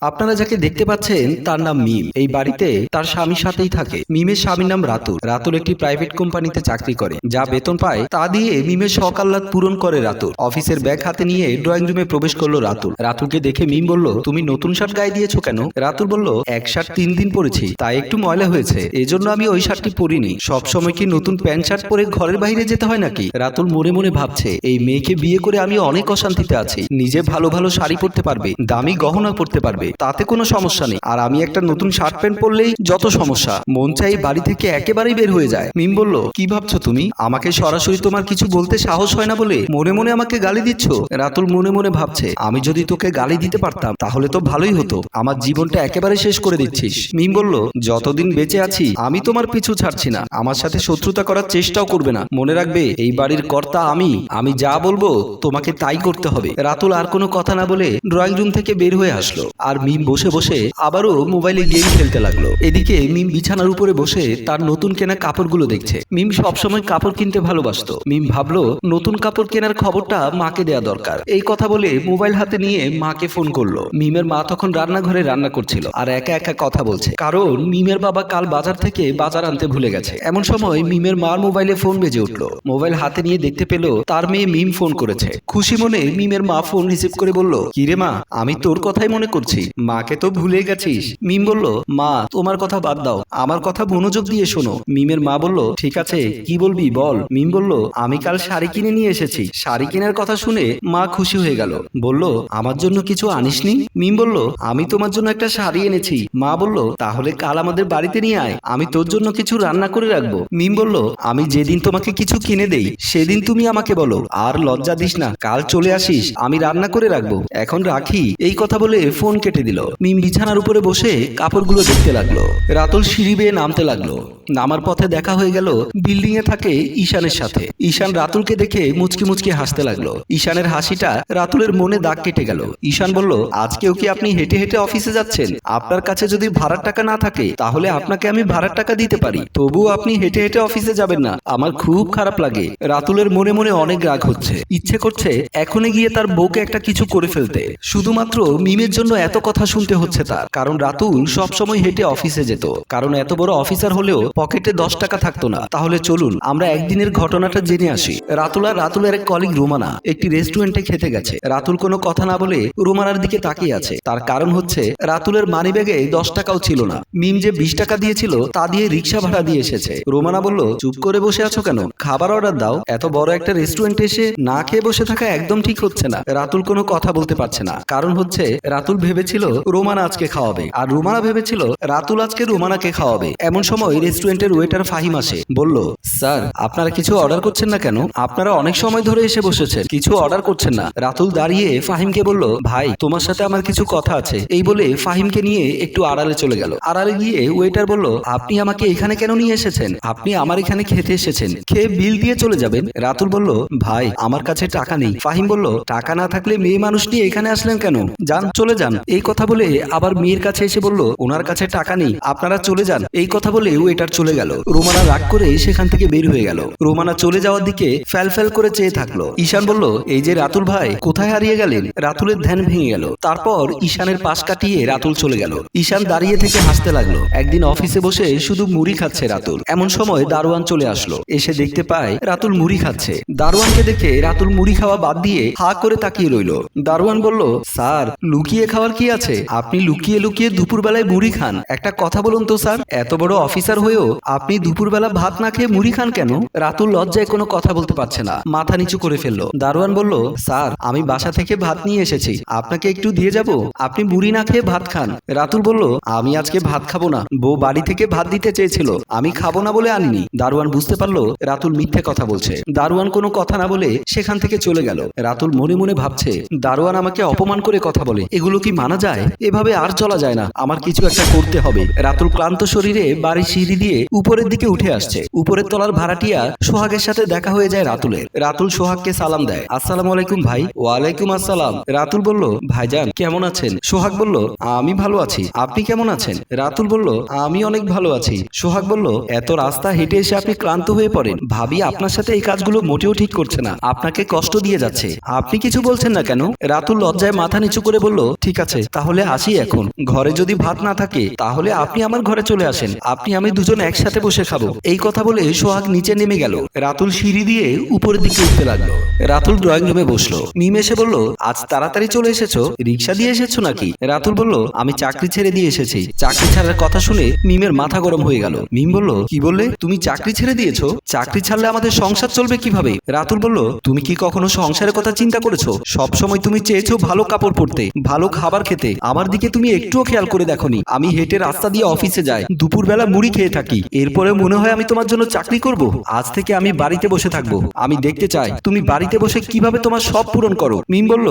আপনারা যাকে দেখতে পাচ্ছেন, তার নাম মিম। এই বাড়িতে তার স্বামীর সাথেই থাকে। মিমের স্বামীর নাম রাতুল। রাতুল একটি প্রাইভেট কোম্পানিতে চাকরি করে। যা বেতন পায়, তা দিয়ে মিমের সকাল্লাদ পূরণ করে রাতুল। অফিসের ব্যাগ হাতে নিয়ে ড্রয়িং রুমে প্রবেশ করল রাতুল। রাতুলকে দেখে মিম বলল, তুমি নতুন শার্ট গায়ে দিয়েছ কেন? রাতুল বলল, এক শার্ট তিন দিন পরেছি, তাই একটু ময়লা হয়েছে। এজন্য আমি ওই শার্টটি পরিনি। সব সময় কি নতুন প্যান্ট শার্ট পরে ঘরের বাইরে যেতে হয় নাকি? রাতুল মনে মনে ভাবছে, এই মেয়েকে বিয়ে করে আমি অনেক অশান্তিতে আছি। নিজে ভালো ভালো শাড়ি পরতে পারবে, দামি গহনা পরতে পারবে। তাতে কোনো সমস্যা নেই। আর আমি একটা নতুন শার্ট প্যান্ট পরলেই যত সমস্যা। মন চাই বাড়ি থেকে একেবারেই বের হয়ে যায়। মিম বলল কি ভাবছ তুমি? আমাকে সরাসরি তোমার কিছু বলতে সাহস হয় না বলে? মনে মনে আমাকে গালি দিচ্ছ? রাতুল মনে মনে ভাবছে আমি যদি তোকে গালি দিতে পারতাম তাহলে তো ভালোই হতো। আমার জীবনটা একেবারে শেষ করে দিচ্ছিস। মিম বলল যতদিন বেঁচে আছি আমি তোমার পিছু ছাড়ছি না। আমার সাথে শত্রুতা করার চেষ্টাও করবে না। মনে রাখবে এই বাড়ির কর্তা আমি। আমি যা বলব তোমাকে তাই করতে হবে রাতুল আর কোনো কথা না বলে ড্রয়িং রুম থেকে বের হয়ে আসলো আর মিম বসে বসে আবারও মোবাইলে গেম খেলতে লাগল। এদিকে মিম বিছানার উপরে বসে তার নতুন কেনা কাপড়গুলো দেখছে। মিম সবসময় কাপড় কিনতে ভালোবাসতো। মিম ভাবলো, নতুন কাপড় কেনার খবরটা মাকে দেয়া দরকার। এই কথা বলে মোবাইল হাতে নিয়ে মাকে ফোন করল। মিমের মা তখন রান্নাঘরে রান্না করছিল আর একা একা কথা বলছে। কারণ মিমের বাবা কাল বাজার থেকে বাজার আনতে ভুলে গেছে। এমন সময় মিমের মার মোবাইলে ফোন বেজে উঠল। মোবাইল হাতে নিয়ে দেখতে পেল তার মেয়ে মিম ফোন করেছে। খুশি মনে মিমের মা ফোন রিসিভ করে বলল, কিরে মা, আমি তোর কথাই মনে করছি। মাকে তো ভুলে গেছিস। মিম বলল, মা, তোমার কথা বাদ দাও। আমার কথা মনোযোগ দিয়ে শোনো। মিমের মা বলল, ঠিক আছে, কি বলবি বল। মিম বলল, আমি কাল শাড়ি কিনে নিয়ে এসেছি। শাড়ি কেনার কথা শুনে মা খুশি হয়ে গেল। বলল, আমার জন্য কিছু আনিসনি? মিম বলল, আমি তোমার জন্য একটা শাড়ি এনেছি। মা বলল, তাহলে কাল আমাদের বাড়িতে নিয়ে আয়। আমি তোর জন্য কিছু রান্না করে রাখব। মিম বলল, আমি যেদিন তোমাকে কিছু কিনে দেই, সেদিন তুমি আমাকে বলো। আর লজ্জা দিস না, কাল চলে আসিস, আমি রান্না করে রাখব। এখন রাখি। এই কথা বলে ফোন কেটে দিল। মিম বিছানার উপরে বসে কাপড়গুলো দেখতে লাগল। রাতুল সিঁড়ি বেয়ে নামতে লাগল। নামার পথে দেখা হয়ে গেল বিল্ডিং এ থাকে ঈশানের সাথে। ঈশান রাতুলকে দেখে মুচকি মুচকি হাসতে লাগল। ঈশানের হাসিটা রাতুলের মনে দাগ কেটে গেল। ঈশান বলল, আজকেও কি আপনি হেঁটে হেঁটে অফিসে যাচ্ছেন? আপনার কাছে যদি ভাড়ার টাকা না থাকে, তাহলে আপনাকে আমি ভাড়ার টাকা দিতে পারি। তবুও আপনি হেঁটে হেঁটে অফিসে যাবেন না। আমার খুব খারাপ লাগে রাতুলের মনে মনে অনেক রাগ হচ্ছে। ইচ্ছে করছে এখনই গিয়ে তার বউকে একটা কিছু করে ফেলতে। শুধুমাত্র মিমের জন্য এত কথা শুনতে হচ্ছে তার। কারণ রাতুল সব সময় হেঁটে অফিসে যেত। কারণ এত বড় অফিসার হলেও পকেটে দশ টাকা থাকতো না। তাহলে চলুন আমরা একদিনের ঘটনাটা জেনে আসি। রাতুল আর রাতুলের এক কলিগ রোমানা একটি রেস্টুরেন্টে খেতে গেছে। রাতুল কোনো কথা না বলে রোমানার দিকে তাকিয়ে আছে। তার কারণ হচ্ছে রাতুলের মানি ব্যাগে দশ টাকাও ছিল না। মিম যে বিশ টাকা দিয়েছিল তা দিয়ে রিক্সা ভাড়া দিয়ে এসেছে। রোমানা বলল চুপ করে বসে আছো কেন? খাবার অর্ডার দাও। এত বড় একটা রেস্টুরেন্টে এসে না খেয়ে বসে থাকা একদম ঠিক হচ্ছে না। রাতুল কোনো কথা বলতে পারছে না। কারণ হচ্ছে রাতুল ভেবেছিল রোমানা আজকে খাওয়াবে। আর রোমানা ভেবেছিল রাতুল আজকে রোমানাকে খাওয়াবে। এমন সময় রেস্টুরেন্টের ওয়েটার ফাহিম আসে। বলল, স্যার, আপনারা কিছু অর্ডার করছেন না কেন? আপনারা অনেক সময় ধরে এসে বসেছেন। কিছু অর্ডার করছেন না। রাতুল দাঁড়িয়ে ফাহিমকে বলল, ভাই, তোমার সাথে আমার কিছু কথা আছে। এই বলে ফাহিমকে নিয়ে একটু আড়ালে চলে গেল। আড়ালে গিয়ে ওয়েটার বলল, আপনি আমাকে এখানে কেন নিয়ে এসেছেন? আপনি আমার এখানে খেতে এসেছেন। খেয়ে বিল দিয়ে চলে যাবেন? রাতুল বলল, ভাই, আমার কাছে টাকা নেই। ফাহিম বলল, টাকা না থাকলে মেয়ে মানুষ নিয়ে এখানে আসলেন কেন? যান, চলে যান। এই কথা বলে আবার মেয়ের কাছে এসে বলল, ওনার কাছে টাকা নেই, আপনারা চলে যান। এই কথা বলে ওয়েটার চলে গেল। রোমানা রাগ করে সেখান থেকে বের হয়ে গেল। রোমানা চলে যাওয়ার দিকে ফ্যাল ফ্যাল করে চেয়ে থাকল। ঈশান বলল, এই যে রাতুল ভাই, কোথায় হারিয়ে গেলেন? রাতুলের ধ্যান ভেঙে গেল। তারপর ঈশানের পাশ কাটিয়ে রাতুল চলে গেল। ঈশান দাঁড়িয়ে থেকে হাসতে লাগল। একদিন অফিসে বসে শুধু মুড়ি খাচ্ছে রাতুল। এমন সময় দারোয়ান চলে আসলো। এসে দেখতে পায় রাতুল মুড়ি খাচ্ছে। দারোয়ানকে দেখে রাতুল মুড়ি খাওয়া বাদ দিয়ে হা করে তাকিয়ে রইল। দারোয়ান বলল, স্যার, লুকিয়ে খাওয়ার কি আছে। আপনি লুকিয়ে লুকিয়ে দুপুরবেলায় মুড়ি খান। একটা কথা বলুন তো স্যার। এত বড় অফিসার হয়েও আপনি দুপুরবেলা ভাত না খেয়ে মুড়ি খান কেন? রাতুল লজ্জায় কোনো কথা বলতে পারছে না। মাথা নিচু করে ফেলল। দারোয়ান বলল স্যার আমি বাসা থেকে ভাত নিয়ে এসেছি। আপনাকে একটু দিয়ে যাব? আপনি মুড়ি না খেয়ে ভাত খান। রাতুল বলল আমি আজকে ভাত খাব না। বউ বাড়ি থেকে ভাত দিতে চেয়েছিল। আমি খাব না বলে আনিনি। দারোয়ান বুঝতে পারল রাতুল মিথ্যে কথা বলছে। দারোয়ান কোনো কথা না বলে সেখান থেকে চলে গেল। রাতুল মনে মনে ভাবছে দারোয়ান আমাকে অপমান করে কথা বলে। এগুলো কি মানা যায়, এভাবে আর চলা যায় না। আমার কিছু একটা করতে হবে। রাতুল ক্লান্ত শরীরে বাড়ির সিঁড়ি দিয়ে উপরের দিকে উঠে আসছে। উপরের তলার ভাড়াটিয়া সোহাগের সাথে দেখা হয়ে যায় রাতুলের। রাতুল সোহাগকে সালাম দেয়। আসসালামু আলাইকুম ভাই। ওয়ালাইকুম আসসালাম। রাতুল বলল, ভাইজান, কেমন আছেন? সোহাগ বলল, আমি ভালো আছি। আপনি কেমন আছেন? রাতুল বলল, আমি অনেক ভালো আছি। সোহাগ বলল, এত রাস্তা হেঁটে এসে আপনি ক্লান্ত হয়ে পড়েন। ভাবি আপনার সাথে এই কাজগুলো মোটেও ঠিক করছে না। আপনাকে কষ্ট দিয়ে যাচ্ছে। আপনি কিছু বলছেন না কেন? রাতুল লজ্জায় মাথা নিচু করে বলল, ঠিক আছে তাহলে আসি এখন। ঘরে যদি ভাত না থাকে, তাহলে আপনি আমার ঘরে চলে আসেন। আপনি, আমি দুজন একসাথে বসে খাব। এই কথা বলে সোহাগ নিচে নেমে গেল। রাতুল সিঁড়ি দিয়ে উপরের দিকে উঠতে লাগল। রাতুল ড্রয়িং রুমে বসল। মিম এসে বলল, আজ তাড়াতাড়ি চলে এসেছ? রিক্সা দিয়ে এসেছ নাকি? রাতুল বলল, আমি চাকরি ছেড়ে দিয়ে এসেছি। চাকরি ছাড়ার কথা শুনে মিমের মাথা গরম হয়ে গেল। মিম বলল, কি বললে? তুমি চাকরি ছেড়ে দিয়েছ? চাকরি ছাড়লে আমাদের সংসার চলবে কীভাবে? রাতুল বলল, তুমি কি কখনো সংসারের কথা চিন্তা করেছ? সব সময় তুমি চেয়েছো ভালো কাপড় পরতে। ভালো খাবার খেতে। আমার দিকে তুমি একটুও খেয়াল করে দেখোনি। আমি হেঁটে রাস্তা দিয়ে অফিসে যাই। দুপুরবেলা মুড়ি খেয়ে থাকি। এরপরে মনে হয় আমি তোমার জন্য চাকরি করব। আজ থেকে আমি বাড়িতে বসে থাকব। আমি দেখতে চাই, তুমি বাড়িতে বসে কীভাবে তোমার সব পূরণ করো? মিম বলল,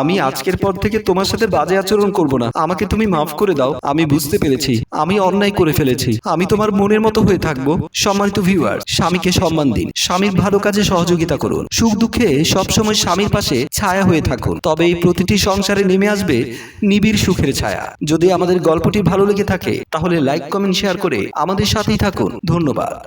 আমি আজকের পর থেকে তোমার সাথে বাজে আচরণ করব না। আমাকে তুমি মাফ করে দাও। আমি বুঝতে পেরেছি। আমি অন্যায় করে ফেলেছি। আমি তোমার মনের মতো হয়ে থাকব। সম্মানিত ভিউয়ার স্বামীকে সম্মান দিন। স্বামীর ভালো কাজে সহযোগিতা করুন। সুখ দুঃখে সবসময় স্বামীর পাশে ছায়া হয়ে থাকুন। তবে এই প্রতিটি সংসারে নেমে আসবে নিবিড় সুখের ছায়া। যদি আমাদের গল্পটি ভালো লেগে থাকে, তাহলে লাইক কমেন্ট শেয়ার করে আমাদের সাথেই থাকুন। ধন্যবাদ।